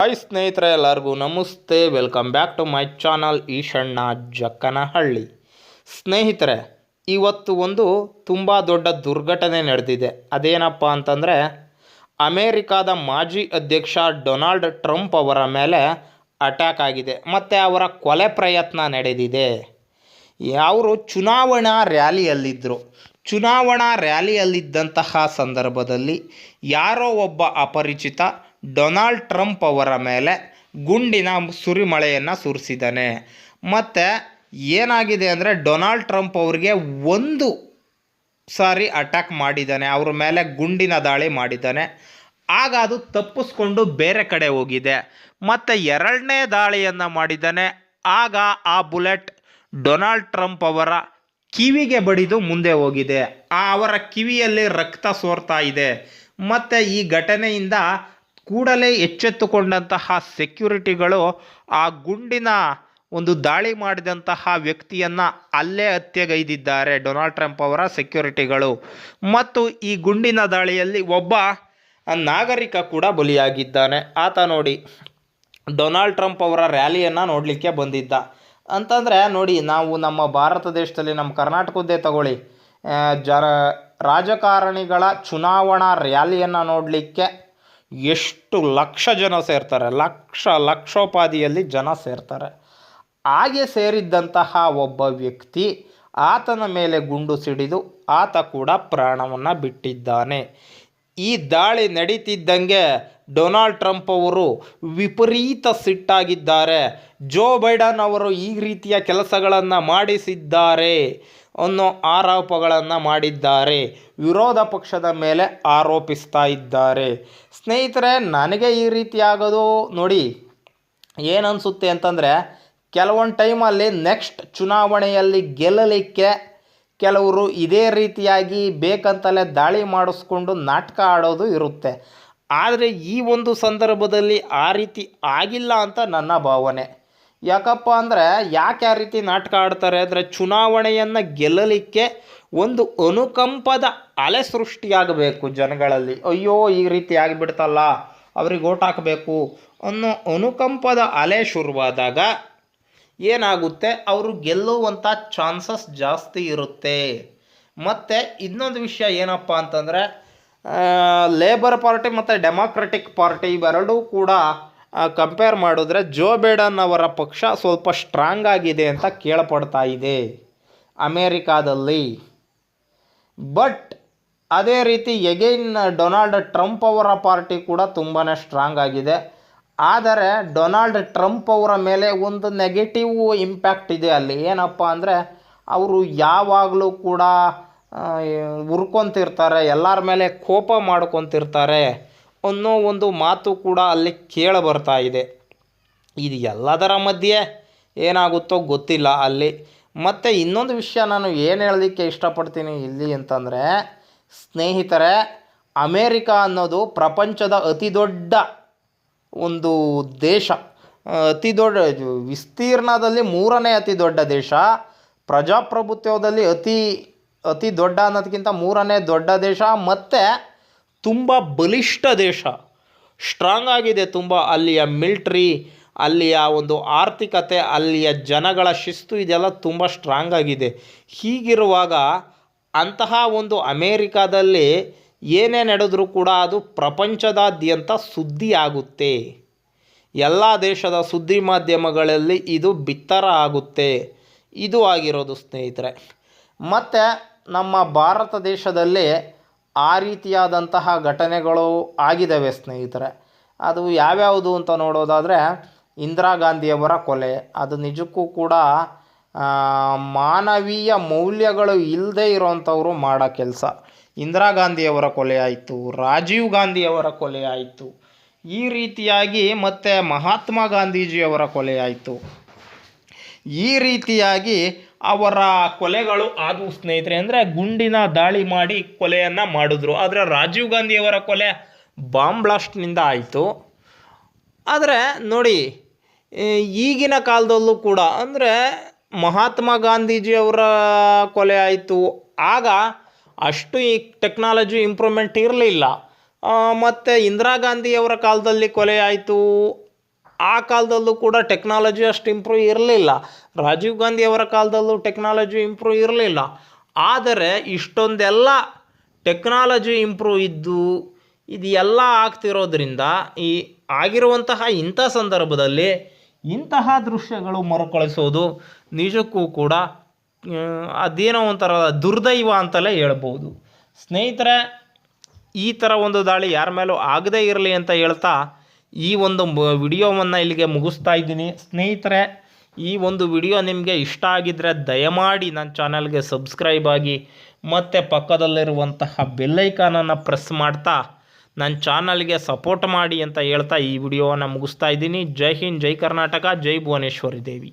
Hi ಸ್ನೇಹಿತರೆ ಎಲ್ಲರಿಗೂ ನಮಸ್ತೆ. Welcome back to my channel Eshanna Jakkanahalli. ಸ್ನೇಹಿತರೆ, ಇವತ್ತು ಒಂದು ತುಂಬ ದೊಡ್ಡ ದುರ್ಘಟನೆ ನಡೆದಿದೆ. ಅದೇನಪ್ಪ ಅಂತಂದರೆ, ಅಮೇರಿಕಾದ ಮಾಜಿ ಅಧ್ಯಕ್ಷ ಡೊನಾಲ್ಡ್ ಟ್ರಂಪ್ ಅವರ ಮೇಲೆ ಅಟ್ಯಾಕ್ ಆಗಿದೆ. ಮತ್ತು ಅವರ ಕೊಲೆ ಪ್ರಯತ್ನ ನಡೆದಿದೆ. ಅವರು ಚುನಾವಣಾ ರ್ಯಾಲಿಯಲ್ಲಿದ್ದರು ಚುನಾವಣಾ ರ್ಯಾಲಿಯಲ್ಲಿದ್ದಂತಹ ಸಂದರ್ಭದಲ್ಲಿ ಯಾರೋ ಒಬ್ಬ ಅಪರಿಚಿತ ಡೊನಾಲ್ಡ್ ಟ್ರಂಪ್ ಅವರ ಮೇಲೆ ಗುಂಡಿನ ಸುರಿಮಳೆಯನ್ನು ಸುರಿಸಿದ್ದಾನೆ. ಮತ್ತು ಏನಾಗಿದೆ ಅಂದರೆ ಡೊನಾಲ್ಡ್ ಟ್ರಂಪ್ ಅವರಿಗೆ ಒಂದು ಸಾರಿ ಅಟ್ಯಾಕ್ ಮಾಡಿದ್ದಾನೆ. ಅವ್ರ ಮೇಲೆ ಗುಂಡಿನ ದಾಳಿ ಮಾಡಿದ್ದಾನೆ. ಆಗ ಅದು ತಪ್ಪಿಸ್ಕೊಂಡು ಬೇರೆ ಕಡೆ ಹೋಗಿದೆ. ಮತ್ತು ಎರಡನೇ ದಾಳಿಯನ್ನು ಮಾಡಿದ್ದಾನೆ. ಆಗ ಆ ಬುಲೆಟ್ ಡೊನಾಲ್ಡ್ ಟ್ರಂಪ್ ಅವರ ಕಿವಿಗೆ ಬಡಿದು ಮುಂದೆ ಹೋಗಿದೆ. ಆ ಅವರ ಕಿವಿಯಲ್ಲಿ ರಕ್ತ ಸೋರ್ತಾ ಇದೆ. ಮತ್ತು ಈ ಘಟನೆಯಿಂದ ಕೂಡಲೇ ಎಚ್ಚೆತ್ತುಕೊಂಡಂತಹ ಸೆಕ್ಯೂರಿಟಿಗಳು ಆ ಗುಂಡಿನ ಒಂದು ದಾಳಿ ಮಾಡಿದಂತಹ ವ್ಯಕ್ತಿಯನ್ನು ಅಲ್ಲೇ ಹತ್ಯೆಗೈದಿದ್ದಾರೆ ಡೊನಾಲ್ಡ್ ಟ್ರಂಪ್ ಅವರ ಸೆಕ್ಯೂರಿಟಿಗಳು ಮತ್ತು ಈ ಗುಂಡಿನ ದಾಳಿಯಲ್ಲಿ ಒಬ್ಬ ನಾಗರಿಕ ಕೂಡ ಬಲಿಯಾಗಿದ್ದಾನೆ. ಆತ ನೋಡಿ, ಡೊನಾಲ್ಡ್ ಟ್ರಂಪ್ ಅವರ ರ್ಯಾಲಿಯನ್ನು ನೋಡಲಿಕ್ಕೆ ಬಂದಿದ್ದ. ಅಂತಂದರೆ, ನೋಡಿ, ನಾವು ನಮ್ಮ ಭಾರತ ದೇಶದಲ್ಲಿ, ನಮ್ಮ ಕರ್ನಾಟಕದ್ದೇ ತಗೊಳ್ಳಿ ಜರ ರಾಜಕಾರಣಿಗಳ ಚುನಾವಣಾ ರ್ಯಾಲಿಯನ್ನು ನೋಡಲಿಕ್ಕೆ ಎಷ್ಟು ಲಕ್ಷ ಜನ ಸೇರ್ತಾರೆ, ಲಕ್ಷ ಲಕ್ಷೋಪಾದಿಯಲ್ಲಿ ಜನ ಸೇರ್ತಾರೆ. ಹಾಗೆ ಸೇರಿದ್ದಂತಹ ಒಬ್ಬ ವ್ಯಕ್ತಿ ಆತನ ಮೇಲೆ ಗುಂಡು ಸಿಡಿದು ಆತ ಕೂಡ ಪ್ರಾಣವನ್ನು ಬಿಟ್ಟಿದ್ದಾನೆ. ಈ ದಾಳಿ ನಡೀತಿದ್ದಂಗೆ ಡೊನಾಲ್ಡ್ ಟ್ರಂಪ್ ಅವರು ವಿಪರೀತ ಸಿಟ್ಟಾಗಿದ್ದಾರೆ. ಜೋ ಬೈಡನ್ ಅವರು ಈ ರೀತಿಯ ಕೆಲಸಗಳನ್ನು ಮಾಡಿಸಿದ್ದಾರೆ. ಅನ್ನೋ ಆರೋಪಗಳನ್ನು ಮಾಡಿದ್ದಾರೆ. ವಿರೋಧ ಪಕ್ಷದ ಮೇಲೆ ಆರೋಪಿಸ್ತಾ ಇದ್ದಾರೆ. ಸ್ನೇಹಿತರೆ, ನನಗೆ ಈ ರೀತಿ ಆಗೋದು ನೋಡಿ, ಏನನ್ಸುತ್ತೆ ಅಂತಂದರೆ, ಕೆಲವೊಂದು ಟೈಮಲ್ಲಿ ನೆಕ್ಸ್ಟ್ ಚುನಾವಣೆಯಲ್ಲಿ ಗೆಲ್ಲಲಿಕ್ಕೆ ಕೆಲವರು ಇದೇ ರೀತಿಯಾಗಿ ಬೇಕಂತಲೇ ದಾಳಿ ಮಾಡಿಸ್ಕೊಂಡು ನಾಟಕ ಆಡೋದು ಇರುತ್ತೆ. ಆದರೆ ಈ ಒಂದು ಸಂದರ್ಭದಲ್ಲಿ ಆ ರೀತಿ ಆಗಿಲ್ಲ ಅಂತ ನನ್ನ ಭಾವನೆ. ಯಾಕಪ್ಪ ಅಂದರೆ ಯಾಕೆ ಆ ರೀತಿ ನಾಟಕ ಆಡ್ತಾರೆ ಅಂದರೆ ಚುನಾವಣೆಯನ್ನು ಗೆಲ್ಲಲಿಕ್ಕೆ ಒಂದು ಅನುಕಂಪದ ಅಲೆ ಸೃಷ್ಟಿಯಾಗಬೇಕು ಜನಗಳಲ್ಲಿ. ಅಯ್ಯೋ, ಈ ರೀತಿ ಆಗಿಬಿಡ್ತಲ್ಲ, ಅವ್ರಿಗೆ ಓಟ್ ಹಾಕಬೇಕು ಅನ್ನೋ ಅನುಕಂಪದ ಅಲೆ ಶುರುವಾದಾಗ ಏನಾಗುತ್ತೆ? ಅವರು ಗೆಲ್ಲುವಂಥ ಚಾನ್ಸಸ್ ಜಾಸ್ತಿ ಇರುತ್ತೆ. ಮತ್ತು ಇನ್ನೊಂದು ವಿಷಯ ಏನಪ್ಪ ಅಂತಂದರೆ ಲೇಬರ್ ಪಾರ್ಟಿ ಮತ್ತು ಡೆಮಾಕ್ರೆಟಿಕ್ ಪಾರ್ಟಿ ಇವೆರಡೂ ಕೂಡ ಕಂಪೇರ್ ಮಾಡಿದ್ರೆ ಜೋ ಬೇಡನ್ ಅವರ ಪಕ್ಷ ಸ್ವಲ್ಪ ಸ್ಟ್ರಾಂಗ್ ಆಗಿದೆ ಅಂತ ಕೇಳಪಡ್ತಾ ಇದೆ ಅಮೇರಿಕಾದಲ್ಲಿ. ಬಟ್ ಅದೇ ರೀತಿ ಎಗೈನ್ ಡೊನಾಲ್ಡ್ ಟ್ರಂಪ್ ಅವರ ಪಾರ್ಟಿ ಕೂಡ ತುಂಬಾ ಸ್ಟ್ರಾಂಗ್ ಆಗಿದೆ. ಆದರೆ ಡೊನಾಲ್ಡ್ ಟ್ರಂಪ್ ಅವರ ಮೇಲೆ ಒಂದು ನೆಗೆಟಿವ್ ಇಂಪ್ಯಾಕ್ಟ್ ಇದೆ ಅಲ್ಲಿ. ಏನಪ್ಪ ಅಂದರೆ ಅವರು ಯಾವಾಗಲೂ ಕೂಡ ಉರ್ಕೊತಿರ್ತಾರೆ, ಎಲ್ಲರ ಮೇಲೆ ಕೋಪ ಮಾಡ್ಕೊತಿರ್ತಾರೆ. ಅನ್ನೋ ಒಂದು ಮಾತು ಕೂಡ ಅಲ್ಲಿ ಕೇಳಿ ಬರ್ತಾ ಇದೆ. ಇದು ಎಲ್ಲದರ ಮಧ್ಯೆ ಏನಾಗುತ್ತೋ ಗೊತ್ತಿಲ್ಲ ಅಲ್ಲಿ. ಮತ್ತು ಇನ್ನೊಂದು ವಿಷಯ ನಾನು ಏನು ಹೇಳಲಿಕ್ಕೆ ಇಷ್ಟಪಡ್ತೀನಿ ಇಲ್ಲಿ ಅಂತಂದರೆ, ಸ್ನೇಹಿತರೆ, ಅಮೇರಿಕಾ ಅನ್ನೋದು ಪ್ರಪಂಚದ ಅತಿ ದೊಡ್ಡ ಒಂದು ದೇಶ. ಅತಿ ದೊಡ್ಡ, ವಿಸ್ತೀರ್ಣದಲ್ಲಿ ಮೂರನೇ ಅತಿ ದೊಡ್ಡ ದೇಶ. ಪ್ರಜಾಪ್ರಭುತ್ವದಲ್ಲಿ ಅತಿ ಅತಿ ದೊಡ್ಡ ಅನ್ನೋದಕ್ಕಿಂತ ಮೂರನೇ ದೊಡ್ಡ ದೇಶ. ಮತ್ತು ತುಂಬ ಬಲಿಷ್ಠ ದೇಶ. ಸ್ಟ್ರಾಂಗ್ ಆಗಿದೆ ತುಂಬ ಅಲ್ಲಿಯ ಮಿಲ್ಟ್ರಿ ಅಲ್ಲಿಯ ಒಂದು ಆರ್ಥಿಕತೆ, ಅಲ್ಲಿಯ ಜನಗಳ ಶಿಸ್ತು ಇದೆಲ್ಲ ತುಂಬ ಸ್ಟ್ರಾಂಗ್ ಆಗಿದೆ. ಹೀಗಿರುವಾಗ ಅಂತಹ ಒಂದು ಅಮೇರಿಕಾದಲ್ಲಿ ಏನೇ ನಡೆದರೂ ಕೂಡ ಅದು ಪ್ರಪಂಚದಾದ್ಯಂತ ಸುದ್ದಿ ಆಗುತ್ತೆ ಎಲ್ಲ ದೇಶದ ಸುದ್ದಿ ಮಾಧ್ಯಮಗಳಲ್ಲಿ ಇದು ಬಿತ್ತರ ಆಗುತ್ತೆ. ಇದು ಆಗಿರೋದು ಸ್ನೇಹಿತರೆ. ಮತ್ತು ನಮ್ಮ ಭಾರತ ದೇಶದಲ್ಲಿ ಆ ರೀತಿಯಾದಂತಹ ಘಟನೆಗಳು ಆಗಿದ್ದಾವೆ ಸ್ನೇಹಿತರೆ. ಅದು ಯಾವ್ಯಾವುದು ಅಂತ ನೋಡೋದಾದರೆ ಇಂದಿರಾ ಗಾಂಧಿಯವರ ಕೊಲೆ. ಅದು ನಿಜಕ್ಕೂ ಕೂಡ ಮಾನವೀಯ ಮೌಲ್ಯಗಳು ಇಲ್ಲದೆ ಇರೋವಂಥವ್ರು ಮಾಡೋ ಕೆಲಸ. ಇಂದಿರಾ ಗಾಂಧಿಯವರ ಕೊಲೆ ಆಯಿತು, ರಾಜೀವ್ ಗಾಂಧಿಯವರ ಕೊಲೆ ಆಯಿತು, ಈ ರೀತಿಯಾಗಿ ಮತ್ತು ಮಹಾತ್ಮ ಗಾಂಧೀಜಿಯವರ ಕೊಲೆ ಆಯಿತು. ಈ ರೀತಿಯಾಗಿ ಅವರ ಕೊಲೆಗಳು ಆದವು ಸ್ನೇಹಿತರೆ, ಅಂದರೆ ಗುಂಡಿನ ದಾಳಿ ಮಾಡಿ ಕೊಲೆಯನ್ನು ಮಾಡಿದ್ರು. ಆದರೆ ರಾಜೀವ್ ಗಾಂಧಿಯವರ ಕೊಲೆ ಬಾಂಬ್ ಬ್ಲಾಸ್ಟ್ನಿಂದ ಆಯಿತು. ಆದರೆ ನೋಡಿ ಈಗಿನ ಕಾಲದಲ್ಲೂ ಕೂಡ, ಅಂದರೆ ಮಹಾತ್ಮ ಗಾಂಧೀಜಿಯವರ ಕೊಲೆ ಆಯಿತು. ಆಗ ಅಷ್ಟು ಈ ಟೆಕ್ನಾಲಜಿ ಇಂಪ್ರೂವ್ಮೆಂಟ್ ಇರಲಿಲ್ಲ. ಮತ್ತು ಇಂದಿರಾ ಗಾಂಧಿಯವರ ಕಾಲದಲ್ಲಿ ಕೊಲೆ ಆಯಿತು. ಆ ಕಾಲದಲ್ಲೂ ಕೂಡ ಟೆಕ್ನಾಲಜಿ ಅಷ್ಟು ಇಂಪ್ರೂವ್ ಇರಲಿಲ್ಲ. ರಾಜೀವ್ ಗಾಂಧಿಯವರ ಕಾಲದಲ್ಲೂ ಟೆಕ್ನಾಲಜಿ ಇಂಪ್ರೂವ್ ಇರಲಿಲ್ಲ. ಆದರೆ ಇಷ್ಟೊಂದೆಲ್ಲ ಟೆಕ್ನಾಲಜಿ ಇಂಪ್ರೂವ್ ಇದ್ದು, ಇದು ಎಲ್ಲ ಆಗ್ತಿರೋದ್ರಿಂದ ಈ ಆಗಿರುವಂತಹ ಇಂಥ ಸಂದರ್ಭದಲ್ಲಿ ಇಂತಹ ದೃಶ್ಯಗಳು ಮರುಕಳಿಸೋದು ನಿಜಕ್ಕೂ ಕೂಡ ಅದೇನೋ ಒಂಥರ ದುರ್ದೈವ ಅಂತಲೇ ಹೇಳ್ಬೋದು. ಸ್ನೇಹಿತರೆ, ಈ ಥರ ಒಂದು ದಾಳಿ ಯಾರ ಮೇಲೂ ಆಗದೇ ಇರಲಿ ಅಂತ ಹೇಳ್ತಾ ಈ ಒಂದು ವಿಡಿಯೋವನ್ನು ಇಲ್ಲಿಗೆ ಮುಗಿಸ್ತಾ ಇದ್ದೀನಿ. ಸ್ನೇಹಿತರೆ, ಈ ಒಂದು ವಿಡಿಯೋ ನಿಮಗೆ ಇಷ್ಟ ಆಗಿದ್ದರೆ ದಯಮಾಡಿ ನನ್ನ ಚಾನಲ್ಗೆ ಸಬ್ಸ್ಕ್ರೈಬ್ ಆಗಿ, ಮತ್ತು ಪಕ್ಕದಲ್ಲಿರುವಂತಹ ಬೆಲ್ಲೈಕಾನನ್ನು ಪ್ರೆಸ್ ಮಾಡ್ತಾ ನನ್ನ ಚಾನಲ್ಗೆ ಸಪೋರ್ಟ್ ಮಾಡಿ ಅಂತ ಹೇಳ್ತಾ ಈ ವಿಡಿಯೋವನ್ನು ಮುಗಿಸ್ತಾ ಇದ್ದೀನಿ. ಜೈ ಹಿಂದ್, ಜೈ ಕರ್ನಾಟಕ, ಜೈ ಭುವನೇಶ್ವರಿ ದೇವಿ.